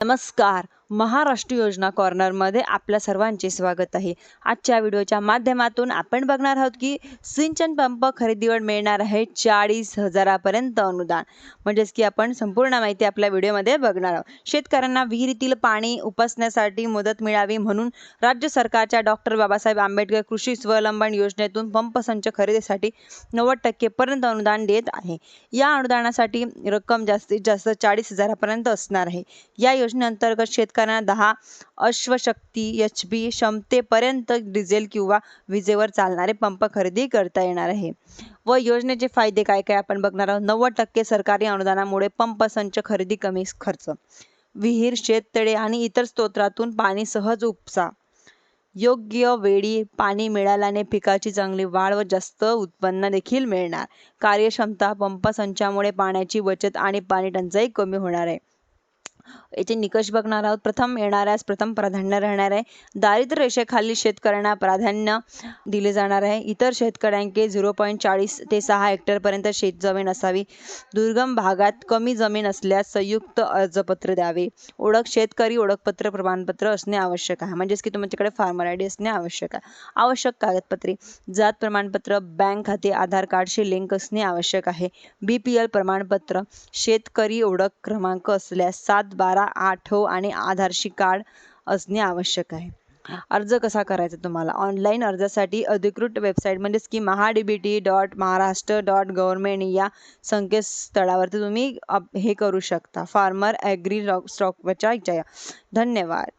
नमस्कार. महाराष्ट्र योजना कॉर्नरमध्ये आपल्या सर्वांचे स्वागत आहे. आजच्या व्हिडिओच्या माध्यमातून आपण बघणार आहोत की सिंचन पंप खरेदीवर मिळणार आहे चाळीस हजारापर्यंत अनुदान. म्हणजेच की आपण संपूर्ण माहिती आपल्या व्हिडिओमध्ये बघणार आहोत. शेतकऱ्यांना विहिरीतील पाणी उपसण्यासाठी मदत मिळावी म्हणून राज्य सरकारच्या डॉक्टर बाबासाहेब आंबेडकर कृषी स्वावलंबन योजनेतून पंप संच खरेदीसाठी नव्वद टक्केपर्यंत अनुदान देत आहे. या अनुदानासाठी रक्कम जास्तीत जास्त चाळीस हजारापर्यंत असणार आहे. या योजनेअंतर्गत शेतकऱ्यांना दहा अश्वशक्ती एच बी क्षमतेपर्यंत डिझेल किंवा विजेवर चालणारे पंप खरेदी करता येणार आहे. व योजनेचे फायदे काय काय आपण बघणार आहोत. नव्वद टक्के सरकारी अनुदानामुळे पंप संच खरेदी कमी खर्च विहीर शेततळे आणि इतर स्तोत्रातून पाणी सहज उपसा. योग्य वेळी पाणी मिळाल्याने पिकाची चांगली वाढ व जास्त उत्पन्न देखील मिळणार. कार्यक्षमता पंप संचामुळे पाण्याची बचत आणि पाणी टंचाई कमी होणार आहे. याचे निकष बघणार आहोत. प्रथम येणाऱ्यास प्रथम प्राधान्य राहणार आहे. दारिद्र्य रेषेखालील शेतकऱ्यांना प्राधान्य दिले जाणार आहे. इतर शेतकऱ्यांके झिरो पॉईंट चाळीस ते सहा हेक्टरपर्यंत शेतजमीन असावी. दुर्गम भागात कमी जमीन असल्यास संयुक्त अर्जपत्र द्यावे. ओळख शेतकरी ओळखपत्र प्रमाणपत्र असणे आवश्यक आहे. म्हणजेच की तुमच्याकडे फार्मर आय डी असणे आवश्यक आहे. आवश्यक कागदपत्रे जात प्रमाणपत्र बँक खाते आधार कार्डशी लिंक असणे आवश्यक आहे. बी पी एल प्रमाणपत्र शेतकरी ओळख क्रमांक असल्यास सात बारा आठ हो आणि आधारशी कार्ड असणे आवश्यक आहे. अर्ज कसा करायचा तुम्हाला? ऑनलाईन अर्जासाठी अधिकृत वेबसाईट म्हणजेच की Maha D B T dot Maharashtra dot government या संकेतस्थळावरती तुम्ही अप हे करू शकता. फार्मर ॲग्री स्टॉकच्या धन्यवाद.